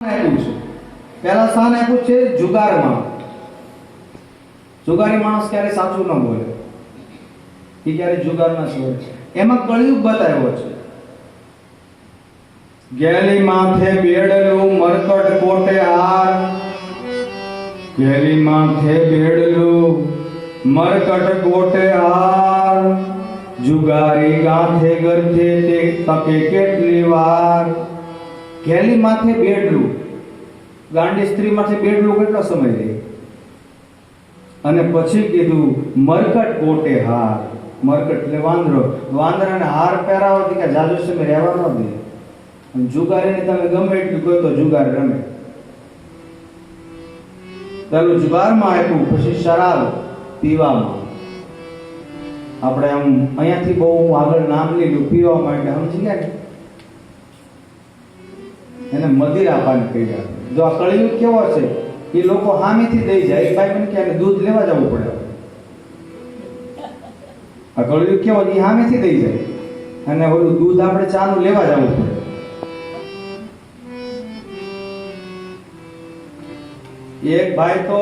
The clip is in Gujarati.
આપ્યું છે. પહેલા સ્થાન આપ્યું છે જુગારમાં જુગારી માણસ ક્યારે સાચું ન બોલે. એ ક્યારે જુગાર ના છોડે એમાં કળિયુગ બતાવ્યો છે. ગેલી માથે બેડલું, મરકટ કોટે હાર. ગેલી માથે બેડલું, મરકટ કોટે હાર. જુગારી ગાંઠે ગરથે તે તકે કેટલી વાર. ગેલી માથે બેડલું ગાંડી સ્ત્રી માથે બેડલું કેટલો સમય લે? અને પછી કીધું, મરકટ કોટે હાર. મરકટ એટલે વાંદરો. વાંદરાને હાર પહેરાવો કે જાજુ સમય રહેવા ન દે. જુગારીને તમે ગમે એટલું કહો તો જુગાર રમે. પેલું જુગારમાં આપ્યું, પછી શરાબ પીવામાં. આપણે આમ અહીંયાથી બહુ આગળ નામ લીધું, પીવા માટે, સમજી ગયા? એને મદિરા પાન કહ્યા જો આ કળિયુગ કેવો છે, એ લોકો હામીથી દઈ જાય. ભાઈ મને કે દૂધ લેવા જવું પડે. આ કળિયુગ કેવો એ હામીથી દઈ જાય. અને ઓલું દૂધ આપણે ચાનું લેવા જવું પડે. એક ભાઈ તો